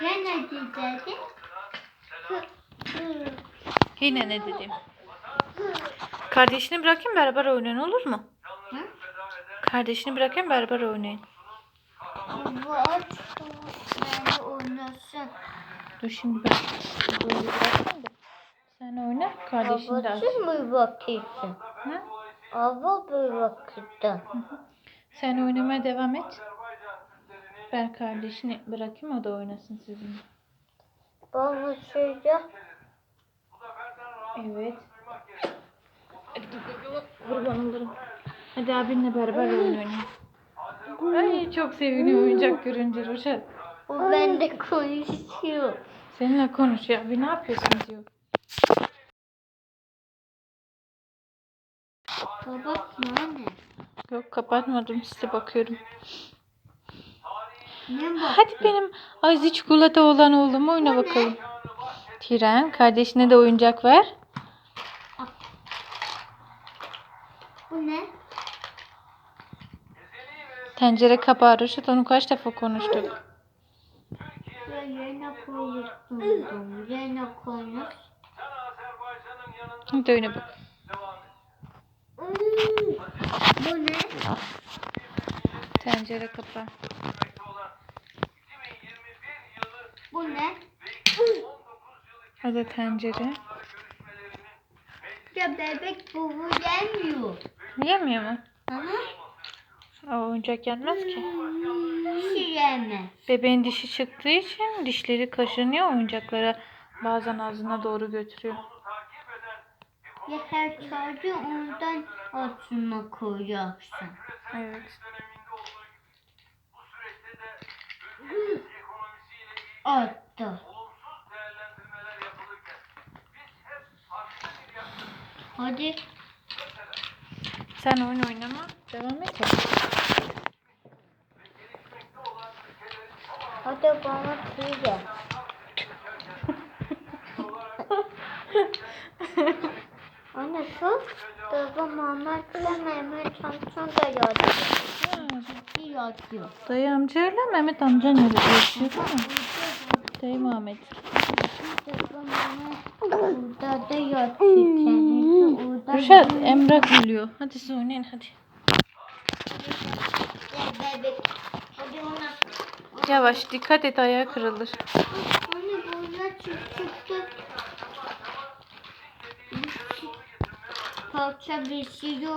Ne dedi? Yine ne dedim? Kardeşini bırakayım beraber oynayın olur mu? Hı? Kardeşini bırakayım beraber oynayın. Bu oynasın. Dur şimdi ben böyle bırakayım da. Sen oyna kardeşini de aç. Babası mı bakıyorsun? Hı? Baba bakıyorsun? Sen oynamaya devam et. Ben kardeşini bırakayım o da oynasın sizinle. Baba şöyle. Evet. Kurban olurum. Hadi abinle beraber oyun oynayın. Ay çok seviniyor oyuncak görünce Roşat. O bende konuşuyor. Seninle konuşuyor. Abi ne yapıyorsun diyor. Kapatma anne. Yok kapatmadım size bakıyorum. Hadi benim Aziz çikolata olan oğlum oyna bakalım. Tiren kardeşine de oyuncak ver. Bu ne? Tencere kapağı Roşat onu kaç defa konuştuk. Yerine koydum. Yerine. Hadi oyna bak. Bu ne? Tencere kapağı. Bu ne? O da tencere. Ya bebek bu bu gelmiyor. Yemiyor mu? Aha. O oyuncak yenmez ki. Şireme. Bebeğin dişi çıktığı için dişleri kaşınıyor oyuncaklara bazen ağzına doğru götürüyor. Ya her çocuğu ondan altına koyacaksın. Evet. Attı. Hadi. Sen oyun oynama. Devam et. Hadi bana söyle. Anne sus. Baba Mehmet'le Mehmet Samsun da yatıyor. Ciddi yatıyor. Dayı amcayla Mehmet amca nerede yaşıyor değil mi? Mehmet burada da. Kendisi orada. Rüşat Emrah gülüyor. Hadi siz oynayın hadi. Gel bebek. Hadi ona. Yavaş dikkat et ayağı kırılır. Parça bir şey yok.